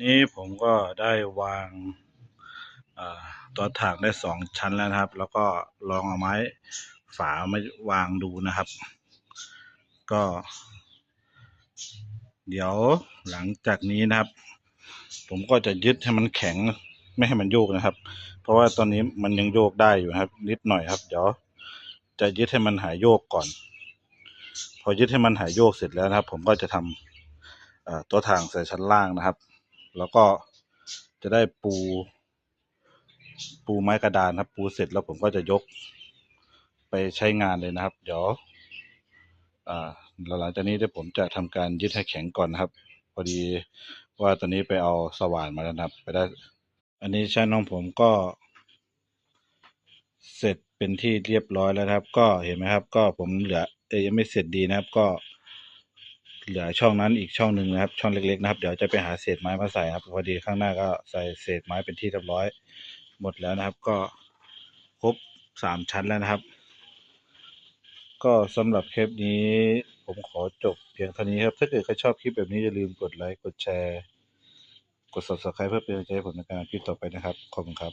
นี้ผมก็ได้วางตัวถังได้สองชั้นแล้วนะครับ แล้วก็ลองเอาไม้ฝามาวางดูนะครับ ก็ เดี๋ยวหลังจากนี้นะครับ ผมก็จะยึดให้มันแข็งไม่ให้มันโยกนะครับ เพราะว่าตอนนี้มันยังโยกได้อยู่นะครับ นิดหน่อยครับ เดี๋ยวจะยึดให้มันหายโยกก่อน พอยึดให้มันหายโยกเสร็จแล้วนะครับ ผมก็จะทำตัวถังใส่ชั้นล่างนะครับ แล้วก็จะได้ปู ปูไม้กระดานครับ ปูเสร็จแล้วผมก็จะยกไปใช้งานเลยนะครับ เดี๋ยวหลังจากนี้เดี๋ยวผมจะทำการยึดให้แข็งก่อนนะครับ พอดีว่าตอนนี้ไปเอาสว่านมาแล้วนะครับไปได้ อันนี้ชั้นของผมก็ เสร็จเป็นที่เรียบร้อยแล้วครับ ก็เห็นไหมครับ ก็ผมเหลือเอยังไม่เสร็จดีนะครับ ก็ เหลือช่องนั้นอีกช่องหนึ่งนะครับ ช่องเล็กๆนะครับ เดี๋ยวจะไปหาเศษไม้มาใส่ครับพอดีข้างหน้าก็ใส่เศษไม้เป็นที่เรียบร้อยหมดแล้วนะครับ ก็ครบสามชั้นแล้วนะครับ ก็สำหรับคลิปนี้ผมขอจบเพียงเท่านี้ครับ ถ้าเกิดใครชอบคลิปแบบนี้อย่าลืมกดไลค์กดแชร์ กด subscribe เพื่อเป็นกำลังใจให้ผมในการคลิปต่อไปนะครับขอบคุณครับ